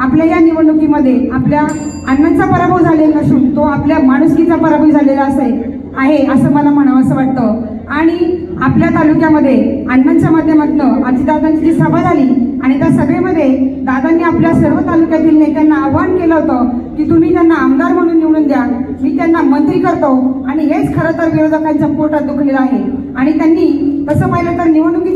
आपल्या या निवडणुकीमध्ये आपल्या अण्णांचा पराभव झालेला नसून तो आपल्या माणुसकीचा पराभव झालेला असेल आहे असं मला म्हणावं असं वाटतं. आणि आपल्या तालुक्यामध्ये अण्णांच्या माध्यमातून अजितदादांची जी सभा झाली आणि त्या सभेमध्ये दादांनी आपल्या सर्व तालुक्यातील नेत्यांना आवाहन केलं होतं की तुम्ही त्यांना आमदार म्हणून निवडून द्या. मी त्यांना मंत्री करतो. आणि हेच खरं तर विरोधकांच्या पोटात दुखलेलं आहे. आणि त्यांनी तसं पाहिलं तर निवडणुकी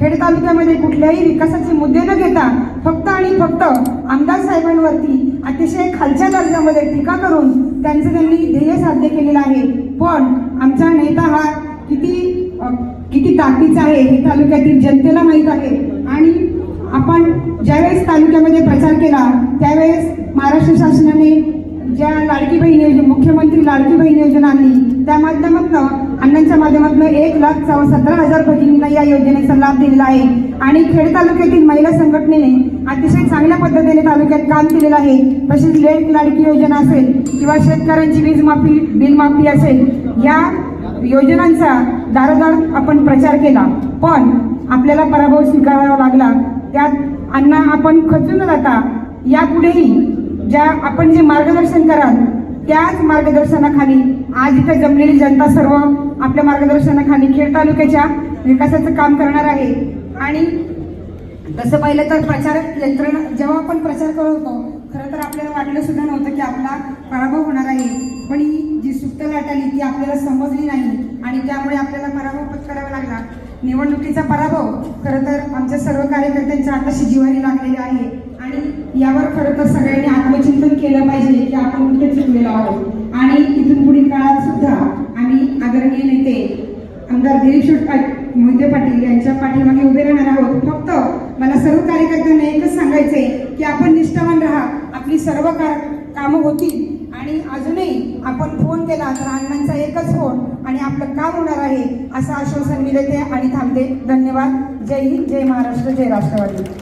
खेड तालुक्यामध्ये कुठल्याही विकासाचे मुद्दे न घेता फक्त आणि फक्त आमदार साहेबांवरती अतिशय खालच्या दर्जामध्ये टीका करून त्यांचं त्यांनी ध्येय साध्य केलेलं आहे. पण आमचा नेता हा किती किती ताकदीचा आहे हे तालुक्यातील जनतेला माहीत आहे. आणि आपण ज्यावेळेस तालुक्यामध्ये प्रचार केला त्यावेळेस महाराष्ट्र शासनाने ज्या लाडकी बहीण योजना मुख्यमंत्री लाडकी बहीण योजना आणली त्या माध्यमातून अण्णांच्या माध्यमातून एक लाख चौ- सतरा हजार भगिनींना या योजनेचा लाभ दिलेला आहे. आणि खेड तालुक्यातील महिला संघटनेने अतिशय चांगल्या पद्धतीने तालुक्यात काम केलेलं आहे. तसेच लेट लाडकी योजना असेल किंवा शेतकऱ्यांची वीज माफी बिल माफी असेल या योजनांचा दारोदार आपण प्रचार केला. पण आपल्याला पराभव स्वीकारावा लागला. त्यात अण्णा आपण खचून न जाता यापुढेही ज्या आपण जे मार्गदर्शन कराल त्याच मार्गदर्शनाखाली आज इथं जमलेली जनता सर्व आपल्या मार्गदर्शनाखाली खेड तालुक्याच्या विकासाचं काम करणार आहे. आणि तसं पाहिलं तर प्रचार यंत्रणा जेव्हा आपण प्रचार करत होतो खरं तर आपल्याला वाटलं सुद्धा नव्हतं की आपला पराभव होणार आहे. पण ही जी सुप्त लाट आली ती आपल्याला समजली नाही. आणि त्यामुळे आपल्याला पराभव पत्करावा लागला. निवडणुकीचा पराभव खरं तर आमच्या सर्व कार्यकर्त्यांच्या आताशी जिवारी लागलेली आहे. आणि यावर खरं तर सगळ्यांनी आत्मचिंतन केलं पाहिजे की आपण कुठे चुकलेलो आहोत. आणि इथून पुढील काळात सुद्धा आम्ही आदरणीय नेते आमदार दिलीप शेठ मोहिते पाटील यांच्या पाठीमागे उभे राहणार आहोत. फक्त मला सर्व कार्यकर्त्यांना एकच सांगायचंय की आपण निष्ठावान राहा. आपली सर्व कार कामं होतील. आणि अजूनही आपण फोन केला तर अण्णांचा एकच फोन आणि आपलं काम होणार आहे असं आश्वासन मी देते आणि थांबते. धन्यवाद. जय हिंद जय महाराष्ट्र जय राष्ट्रवादी.